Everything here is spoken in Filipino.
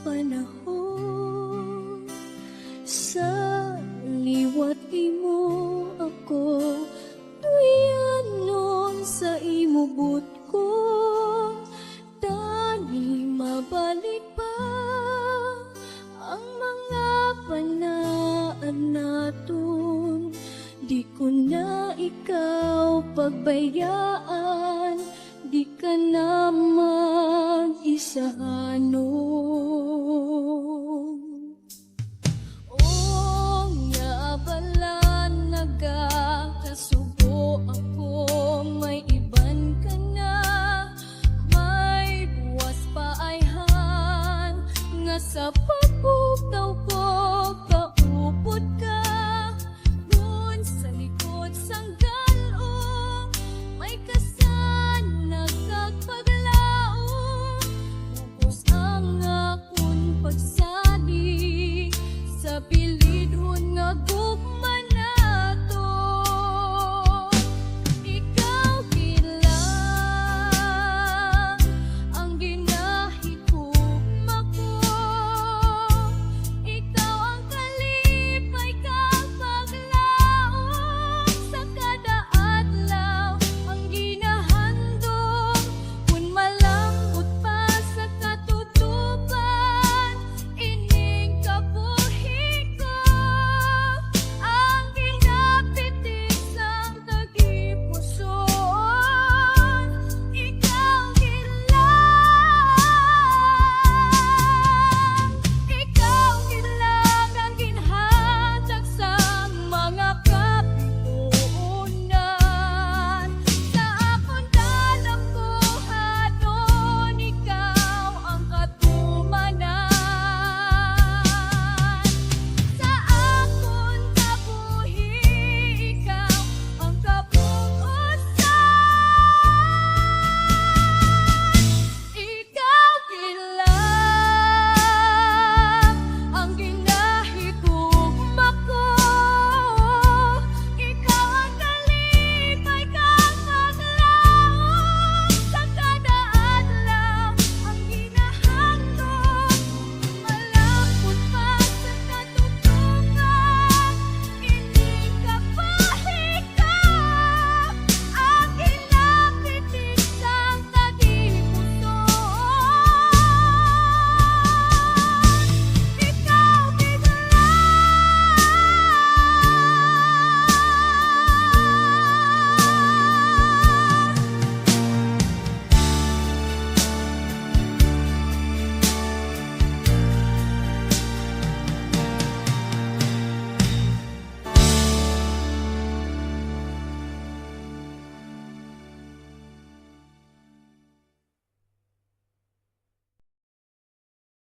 panahon. Sa liwat imo ako Tuyanon sa imo but ko. Tani mabalik pa Ang mga panaan naton Di ko na ikaw pagbayaan Di ka na mag-isahanon Oh, nga bala nagkakasubo ako. May iban ka na pa ayhan Nga sa pagbukaw ko